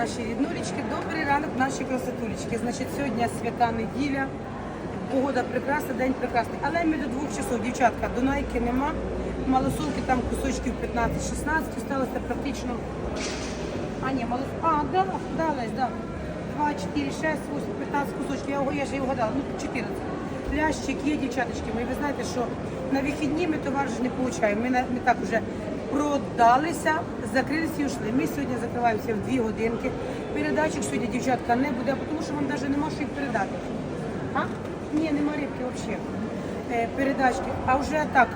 наші ріднулечки, добрий ранок, наші красотулечки. Значить, сьогодні свята неділя, погода прекрасна, день прекрасний. Але ми до двох часов, дівчатка, Дунайки нема, малосолки там кусочків 15-16, осталося практично. А, ні, малос... А, да, да, Лесь, да. 2, 4, 6, 8, 15 кусочків. Я, його- я ж і вгадала, ну 14. Плящик є, дівчаточки мої. Ви знаєте, що на вихідні ми товар ж не получаємо. Ми, ми так вже продалися, закрилися і ушли. Ми сьогодні закриваємося в 2 годинки. Передачок сьогодні, дівчатка, не буде, тому що вам навіть нема що їх передати. А? Ні, нема рибки взагалі. Е, передачки. А вже так,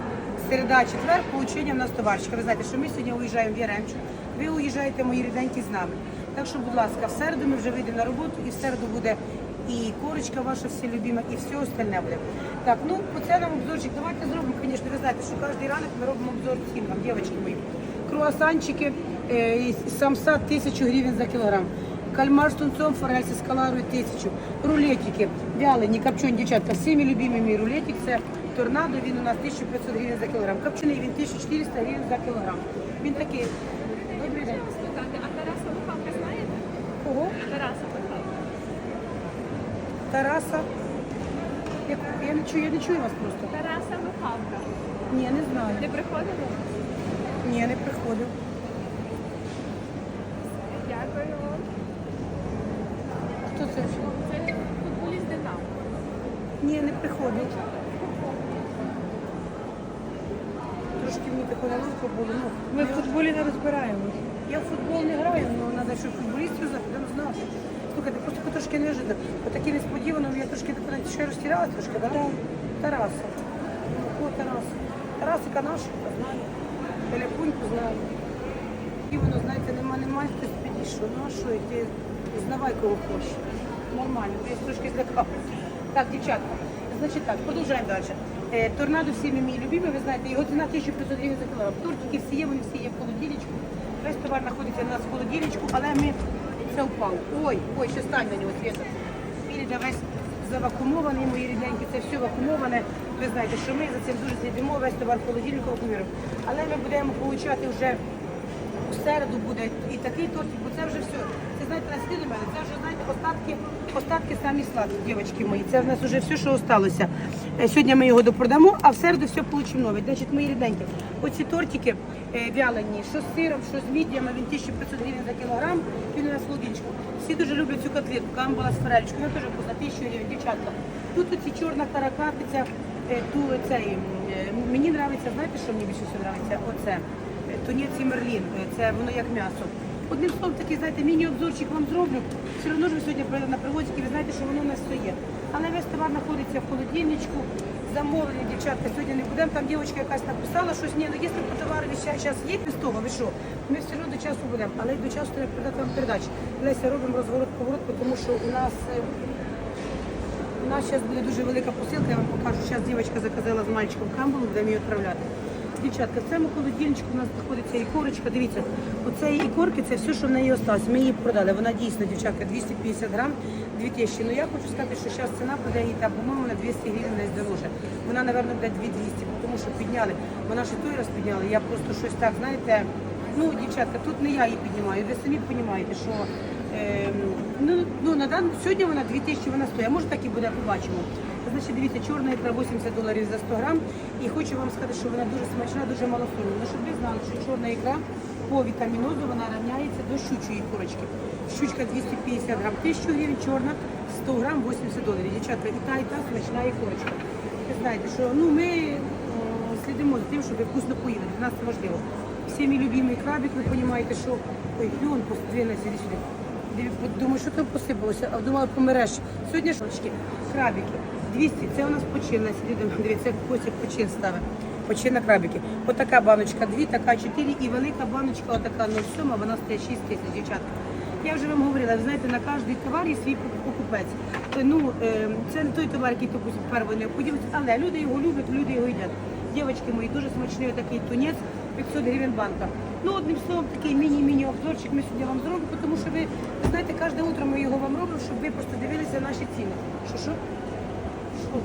середа, четвер, получення в нас товаришка. Ви знаєте, що ми сьогодні уїжджаємо в Яремчу. Ви уїжджаєте, мої ріденькі, з нами. Так що, будь ласка, в середу ми вже вийдемо на роботу, і в середу буде і корочка ваша всі любима, і все остальне буде. Так, ну по ценам обзорчик. Давайте зробимо, звісно, ви знаєте, що кожен ранок ми робимо обзор цін, вам, дівчатки мої. Круасанчики, е, самса тисячу гривень за кілограм. Кальмар з тунцом, форель з скаларою тисячу. Рулетики, вялені, копчені, дівчатка, всіми любимими рулетик, це торнадо, він у нас 1500 гривень за кілограм. Копчений він 1400 гривень за кілограм. Він такий. Добрий день. А Тараса Михалка знаєте? Кого? Тараса Михалка. Тараса. Я, я не чую, я не чую вас просто. Тараса Михалка. Ні, не знаю. Не приходили? Ні, не приходив. Дякую вам. Хто це? Це футболіст Динамо. Ні, не приходив. Трошки мені таке неловко було. Ну, Ми в футболі не розбираємось. Я в футбол не граю, але треба, щоб футболістів запитати знати. Слухайте, просто трошки неожиданно. Отакі несподівано, я трошки так навіть ще розтіряла трошки, так? Да? Тараса. О, Тарас. Тарасика нашого знаю. Телефоньку знаю. І воно, знаєте, нема, немає, хтось підійшов. Ну а що, ти знавай кого хочеш. Нормально, я трошки злякалася. Так, дівчатка, значить так, продовжуємо далі. Е, торнадо всі мій любимий, ви знаєте, його ціна 1500 гривень за кілограм. Тортики всі є, вони всі є в холодильничку. Весь товар знаходиться у нас в холодильничку, але ми це впав. Ой, ой, ще стань на нього світа. Філіда весь завакумований, мої рідненькі, це все вакумоване. Ви знаєте, що ми за цим дуже слідимо, весь товар в холодильнику. Але ми будемо получати вже у середу буде і такий тортик, бо це вже все. Це знаєте, наслід до мене, це вже знаєте, остатки, остатки самі сладкі, дівчатки мої. Це в нас вже все, що осталося. Е, Сьогодні ми його допродамо, а в середу все получимо нове. Значить, мої рідненькі, оці тортики е, вялені, що з сиром, що з мідіями, він 1500 гривень за кілограм, він у нас холодильничку. Всі дуже люблять цю котлетку, камбала з форелечкою, вона теж вкусна, 1000 гривень, дівчатка. Тут оці чорна каракатиця, ту, цей, е, мені подобається, знаєте, що мені більше подобається? Оце. Е, Тунець і мерлін, е, це воно як м'ясо. Одним словом, такий, знаєте, міні-обзорчик вам зроблю. Все одно ж ви сьогодні на привозики, ви знаєте, що воно у нас все є. Але весь товар знаходиться в холодильничку, замовлені, дівчатка, сьогодні не будемо. Там дівчинка якась написала, щось, ні, ну якщо по товару зараз є без того, ви що? Ми все одно до часу будемо, але до часу треба передати вам передачі. Леся, робимо розворот поворот, тому що у нас е, у нас зараз буде дуже велика посилка, я вам покажу. Зараз дівчинка заказала з мальчиком камбалу, будемо її відправляти. Дівчатка, в цьому холодильничку у нас знаходиться ікорочка. Дивіться, оцеї ікорки це все, що в неї осталось. Ми її продали. Вона дійсно, дівчатка, 250 грам, 2000. Ну я хочу сказати, що зараз ціна буде її там, по-моєму, на 200 гривень не дороже. Вона, напевно, буде 2200, тому що підняли. Вона ж і той раз підняла. Я просто щось так, знаєте, ну, дівчатка, тут не я її піднімаю. Ви самі розумієте, що Ем, ну, ну, на дан... Сьогодні вона 2000 вона стоїть, а може так і буде, побачимо. Значить, дивіться, чорна ікра 80 доларів за 100 грам. І хочу вам сказати, що вона дуже смачна, дуже малосольна. Ну, щоб ви знали, що чорна ікра по вітамінозу вона рівняється до щучої курочки. Щучка 250 грам, 1000 гривень, чорна 100 грам 80 доларів. Дівчатка, і та, і та смачна ікорочка. Ви знаєте, що ну, ми о, слідимо за тим, щоб вкусно поїли. Для нас це важливо. Всі мій любимий крабик, ви розумієте, що ой, клюн, подвинеться іди сюди. Думаю, що там посипалося, а думала, помереш. Сьогодні шочки, крабики. 200, це у нас починна. Дивіться, як Костя почин ставить. Почин на крабики. Отака баночка, дві, така чотири і велика баночка, отака 0,7, а вона стоїть 6 тисяч, дівчатка. Я вже вам говорила, ви знаєте, на кожний товар є свій покупець. Е, Ну, е, це не той товар, який допустим, перший необхідність, але люди його люблять, люди його їдять. Дівчатки мої, дуже смачний такий тунець, 500 гривень банка. Ну, одним словом, такий міні-міні обзорчик ми сьогодні вам зробимо, тому що ви, кожне утро ми його вам робимо, щоб ви просто дивилися наші ціни. Що, що? Що?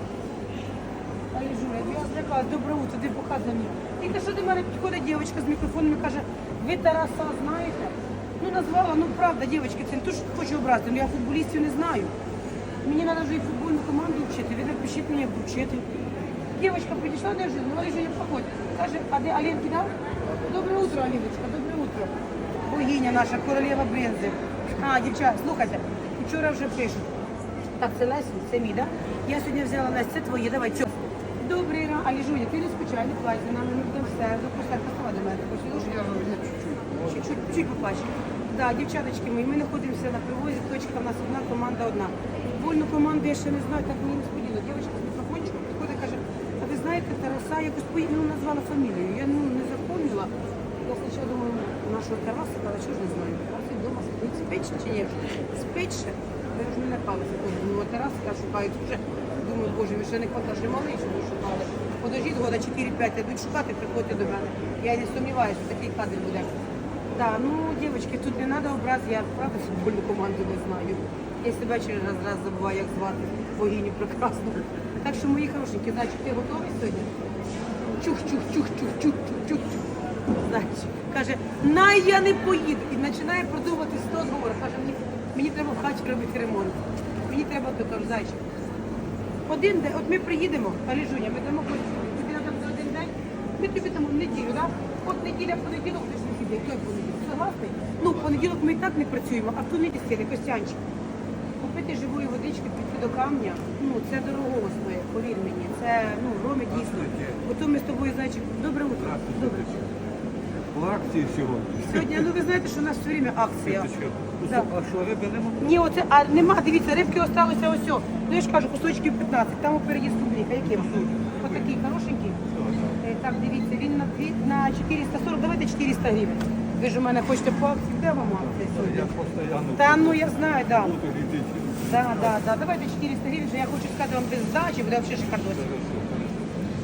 Ай, Жуля, я злякалась, добре утро, ти показуй мені. І те, що до мене підходить дівчинка з мікрофоном і каже, ви Тараса знаєте? Ну назвала, ну правда, дівчатки, це не то, що хочу образити, ну я футболістів не знаю. Мені треба вже і футбольну команду вчити, ви напишіть мені, як вчити. Підійшла до жінки, ну Женя, проходь. Каже, а де Алінки дав? Добре утро, Аліночка, добре утро. Богиня наша, королева брензи. А, дівчата, слухайте, вчора вже пишуть. Так, це Лесі, це мій, да? Я сьогодні взяла Лесь, це твоє, давай, цьо. Добрий ранок, Алі Жуня, ти не скучай, не плачь, за нами ми все, допускай, поставай до мене, посидиш? Чуть-чуть, чуть поплачь. Да, дівчаточки мої, ми знаходимося на привозі, точка в нас одна, команда одна. Вольну команду я ще не знаю, так мені не сподівала. Дівчинка з мікрофончиком підходить, каже, а ви знаєте, Тараса якось імені назвала фамілію. Я ну, не запомнила. Я спочатку думаю, нашого Тараса, але що ж не знаю. Вдома спить, спить чи ні? Спить ще? Ви ж мене палися. Думаю, Тарас, я шукають вже. Думаю, боже, ми ще не хватає, вже малий, щоб шукали. Подождіть года 4-5, йдуть шукати, приходьте до мене. Я не сумніваюся, такий кадр буде. Да, ну, девочки, тут не надо образ, я правда футбольну команду не знаю. Я себе через раз раз забуваю, як звати богиню прекрасну. Так що, мої хорошенькі, значить, ти готовий сьогодні? Чух-чух-чух-чух-чух-чух-чух. Значить, каже, най я не поїду. І починає продумувати 100 говор. Каже, мені, мені треба в хаті робити ремонт. Мені треба то кажу, зайчик. Один день, от ми приїдемо, Аліжуня, ми дамо хоч тобі надо за один день, ми тобі дамо в неділю, так? От неділя, понеділок, десь вихідний, той понеділок. Согласний? Ну, понеділок ми і так не працюємо, а в ту неділю Костянчик. Купити живої водички, піти до камня, ну це дорого стоїть, повір мені. Це ну, Ромі дійсно. Ото ми з тобою, зайчик, добре утро. Добре. По акції сьогодні. Сьогодні, ну ви знаєте, що у нас все время акція. Да. А що, риби нема? Ні, оце, а нема, дивіться, рибки осталося ось. о. Ну я ж кажу, кусочків 15, там упереді стубліка. Який вам? Отакий хорошенький. Е, Так, дивіться, він на, дві- на 440, давайте 400 гривень. Ви ж у мене хочете по акції, де вам акція Я постійно Та ну я знаю, да. буду літити. Да, да, да. Давайте 400 гривень, що я хочу сказати вам без здачі, буде взагалі шикардос.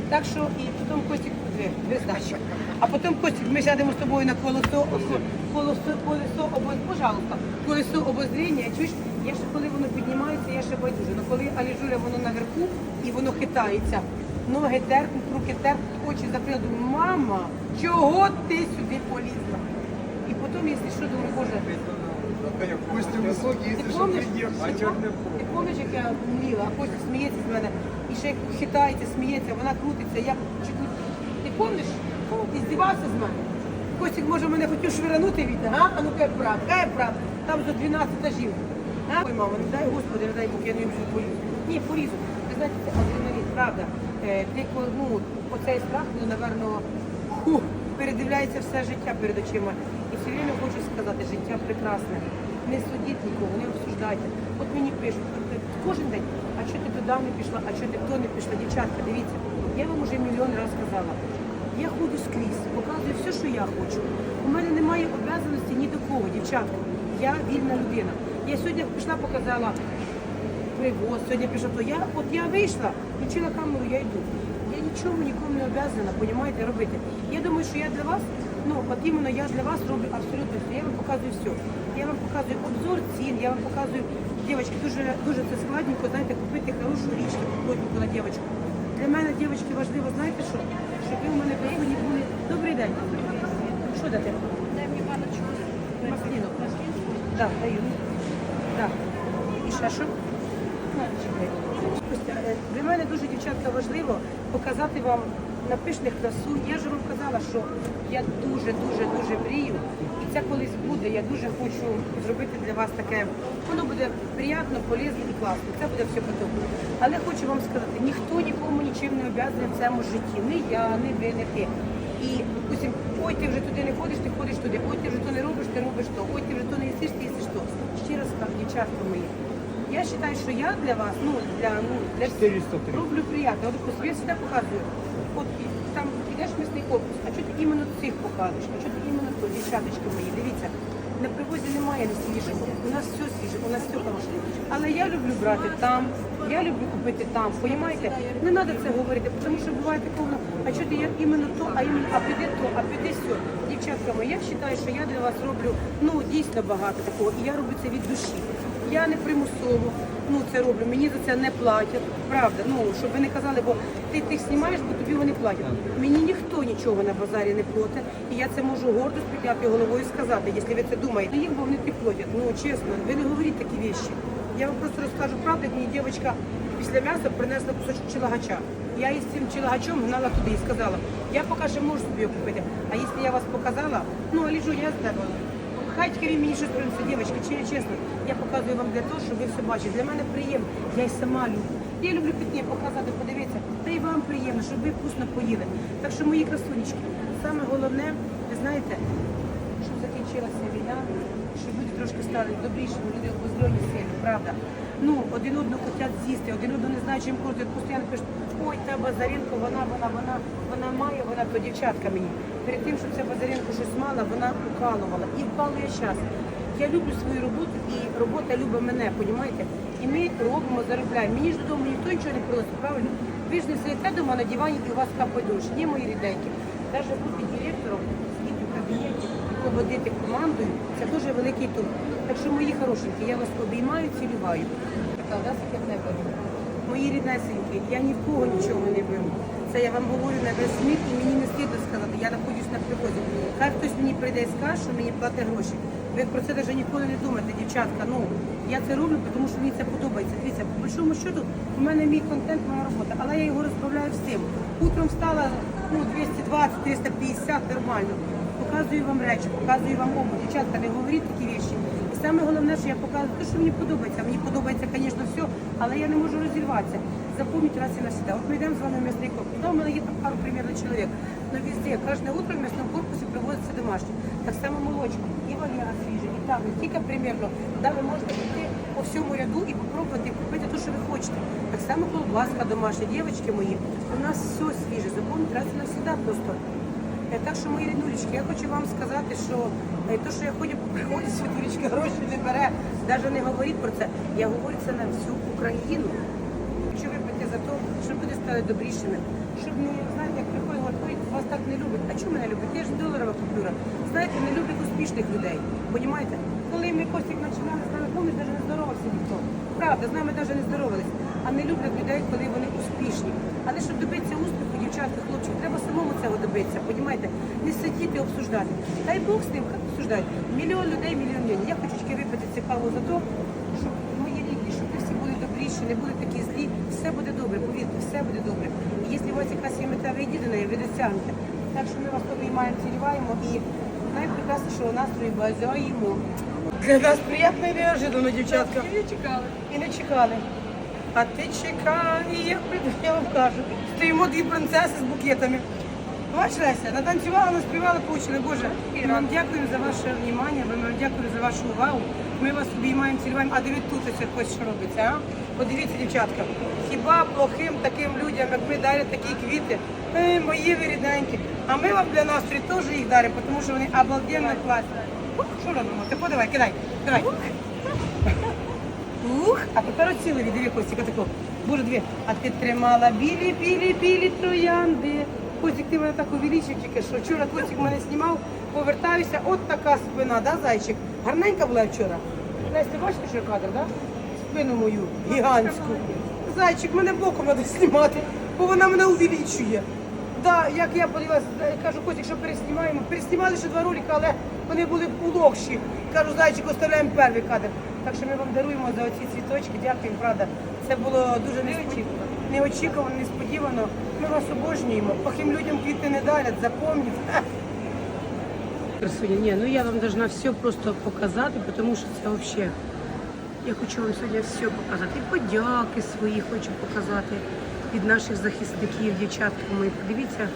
Так що і потім Костік дві, здачі. А потім Костік, ми сядемо з тобою на колесо, колесо, колесо, обоз, пожалуйста, колесо обозріння. Чуєш, я ще коли воно піднімається, я ще байдуже. Ну коли аліжуля воно наверху і воно хитається, ноги терпнуть, руки терпнуть, очі закрили, думаю, мама, чого ти сюди полізла? І потім, якщо що, думаю, боже, Костя если что, помниш, приехал. ти помниш, як я мліла, а Костя сміється з мене, і ще хитається, сміється, вона крутиться, я чуть помниш? Ти здівався з мене? Костік, може, мене хотів швиранути від, а? А ну кай прав, кай прав, там за 12 етажів. Ой, мама, не дай Господи, не дай Бог, я не люблю полізу. Ні, полізу. Ви знаєте, це адреналін, правда. Е, ти, ну, оцей страх, ну, напевно, передивляється все життя перед очима. І все время хочу сказати, життя прекрасне. Не судіть нікого, не обсуждайте. От мені пишуть кожен день, а що ти туди не пішла, а що ти то не пішла, дівчатка, дивіться. Я вам вже мільйон разів сказала. Я ходжу скрізь, показую все, що я хочу. У мене немає обов'язаності ні до кого, дівчатка. Я вільна людина. Я сьогодні пішла, показала привоз, сьогодні пішла, то я, от я вийшла, включила камеру, я йду. Я нічому нікому не обов'язана, понімаєте, робити. Я думаю, що я для вас, ну, от іменно я для вас роблю абсолютно все. Я вам показую все. Я вам показую обзор цін, я вам показую, дівчатки, дуже, дуже це складненько, знаєте, купити хорошу річ, на дівчатку. Для мене, дівчатки, важливо, знаєте що? Щоб ви у мене не були. Добрий день. Що дати? Дай мені баночку. Масліну. Так, даю. Так. І ще що? Е, Для мене дуже, дівчатка, важливо показати вам на пишних красу. Я ж вам казала, що я дуже, дуже, дуже мрію. І це колись буде. Я дуже хочу зробити для вас таке. Воно буде приємно, полезно і класно. Це буде все потім. Але хочу вам сказати, ніхто нікому нічим не обов'язаний в цьому житті. Ні я, ні ви, ні ти. І допустим, ой, ти вже туди не ходиш, ти ходиш туди, ой, ти вже то не робиш, ти робиш то, ой, ти вже то не їсиш, ти їсиш то. Ще раз кажу, дівчатка мої. Я вважаю, що я для вас, ну, для, ну, для всіх роблю приємно. Я завжди показую. От там ідеш місний корпус, а чого ти іменно цих показуєш, а чого ти іменно то, дівчаточки мої, дивіться. На привозі немає не свіжого. У нас все свіже, у нас все хороше. Але я люблю брати там, я люблю купити там. Понімаєте? Не треба це говорити, тому що буває такого, а що ти я іменно то, а іменно, а піде то, а піде все. Дівчатка мої, я вважаю, що я для вас роблю ну дійсно багато такого, і я роблю це від душі. Я не примусово ну, це роблю. Мені за це не платять. Правда, ну щоб ви не казали, бо ти тих знімаєш, бо тобі вони платять. Мені ніхто нічого на базарі не платить. І я це можу гордо спітняти головою сказати, якщо ви це думаєте. Їх бо вони ти платять. Ну чесно, ви не говоріть такі вещі. Я вам просто розкажу правду, як мені дівчинка після м'яса принесла кусочок чилагача. Я із цим чилагачом гнала туди і сказала, я поки ще можу собі його купити. А якщо я вас показала, ну Аліжу, я з тебе. Хай тільки мені щось принесе, дівчатки, чи я чесно, я показую вам для того, щоб ви все бачили. Для мене приємно, я й сама люблю. Я люблю пітні показати, подивитися, вам приємно, щоб ви вкусно поїли. Так що мої красунечки, саме головне, ви знаєте, щоб закінчилася війна, щоб люди трошки стали добрішими, люди обозрені сильно, правда. Ну, один одного хочуть з'їсти, один одного не знає, чим коштує. Постійно пишуть, ой, та Базаренко, вона, вона, вона, вона має, вона то дівчатка мені. Перед тим, щоб ця Базаренко щось мала, вона укалувала. І вкалує час. Я люблю свою роботу і робота любить мене, понімаєте? І ми робимо, заробляємо. Мені ж додому ніхто нічого не приносить, правильно? Ви ж не сидите вдома на дивані і у вас капає дощ. Ні, мої ріденькі. Навіть бути директором, сидіти в кабінеті, поводити командою, це дуже великий труд. Так що, мої хорошенькі, я вас обіймаю, цілюваю. Така, да, в небо. Мої ріднесенькі, я ні в кого нічого не беру. Це я вам говорю на весь світ і мені не слід сказати, я знаходжусь на привозі. Хай хтось мені прийде і скаже, що мені платить гроші. Ви про це навіть ніколи не думаєте, дівчатка. Ну я це роблю, тому що мені це подобається. Дивіться, по большому счету, у мене мій контент, моя робота, але я його розправляю всім. Утром встала ну 220, 350, нормально. Показую вам речі, показую вам обувь. Дівчатка, не говоріть такі речі. І саме головне, що я показую те, що мені подобається. Мені подобається, звісно, все, але я не можу розірватися. Запомніть раз і навсегда. От ми йдемо з вами в м'ясний корпус. Да, у мене є там пару примірно чоловік. Но везде, кожне утро в м'ясному корпусі привозиться домашнє. Так само молочко. І валяна свіже, і там, не тільки примірно. Да, ви можете піти по всьому ряду і попробувати купити те, що ви хочете. Так само колбаска домашня, дівчатки мої. У нас все свіже. Запомніть раз і навсегда просто. Е, Так що, мої ріднулечки, я хочу вам сказати, що те, що я ходю по приході, світулечка гроші не бере, навіть не говоріть про це. Я говорю це на всю Україну. Хочу випити за те, щоб люди стали добрішими. Щоб не, приходять, вас так не люблять. А чому мене люблять? Я ж доларова купюра. Знаєте, не люблять успішних людей. Понімаєте? Коли ми Костік починали, з нами помніш, навіть не здоровався ніхто. Правда, з нами навіть не здоровались. А не люблять людей, коли вони успішні. Але щоб добитися успіху, дівчатка, хлопчик, треба самому цього добитися, понімаєте? Не сидіти обсуждати. Дай Бог з ним, хай обсуждають. Мільйон людей, мільйон людей. Я хочу тільки випити це каву за те, щоб мої рідні, щоб ви всі добріші, не були такі злі. Все буде добре, повірте, все буде добре. І якщо у вас якась є мета, ви до неї, ви досягнете. Так що ми вас обіймаємо, цілюваємо і найпрекраснішого настрою бажаємо. Для нас приємно і неожиданно, дівчатка. Не чекали. І не чекали. А ти чекай, і я вам кажу. Стоїмо дві принцеси з букетами. Бачиш, Леся, натанцювала, наспівала, получили. Боже, ми вам дякуємо за ваше внимання, ми вам дякуємо за вашу увагу. Ми вас обіймаємо, цілюємо. А дивіться тут ось ось що робиться, а? Подивіться, дівчатка. Хіба плохим таким людям, як ми дарять такі квіти, е, мої ви рідненькі. А ми вам для настрою теж їх даримо, тому що вони обалденно класні. Ух, Що робимо? Ти подавай, кидай, давай. Ух, а тепер оціли диви Костіка тако. Боже, дві. А ти тримала білі, білі, білі троянди. Костік, ти мене так увеличив тільки що. Вчора Костік мене знімав, повертаюся, от така спина, да, зайчик? Гарненька була вчора. Ти бачиш що кадр, да? Спину мою гігантську. Зайчик, мене боком треба знімати, бо вона мене увеличує. Да, як я подивилася, кажу, Костік, що переснімаємо. Переснімали ще два ролики, але вони були улогші. Кажу, зайчик, оставляємо перший кадр. Так що ми вам даруємо за оці цвіточки. Дякуємо, правда. Це було дуже неочікувано, неочікувано, несподівано. Ми вас обожнюємо. Плохим людям квіти не дарять, запомніть. Красуня, ні, ну я вам должна все просто показати, тому що це взагалі. Я хочу вам сьогодні все показати. І подяки свої хочу показати від наших захисників, дівчатки мої. Подивіться,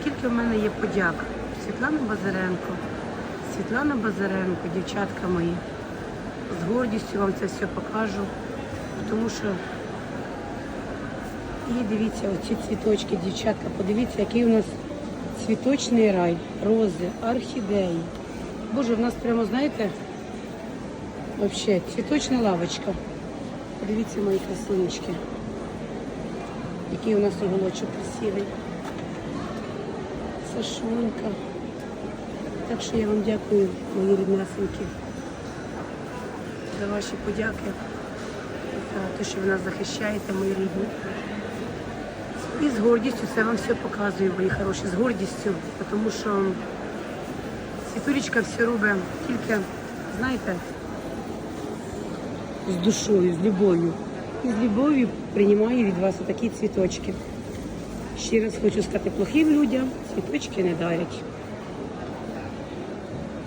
скільки в мене є подяк. Світлана Базаренко, Світлана Базаренко, дівчатка мої. З гордістю вам це все покажу, тому що і дивіться, оці цвіточки, дівчатка, подивіться, який у нас цвіточний рай, рози, орхідеї. Боже, в нас прямо, знаєте, Вообще, цветочная лавочка. Подивіться мої красунечки. Який у нас уголочок красивий. Сашунька. Так що я вам дякую, мої ріднесенькі. за ваші подяки, за те, що ви нас захищаєте, мої рідні. І з гордістю це вам все показую, мої хороші, з гордістю, тому що Світулечка все робить тільки, знаєте, з душою, з любов'ю. І з любов'ю приймаю від вас такі цвіточки. Ще раз хочу сказати, плохим людям цвіточки не дарять.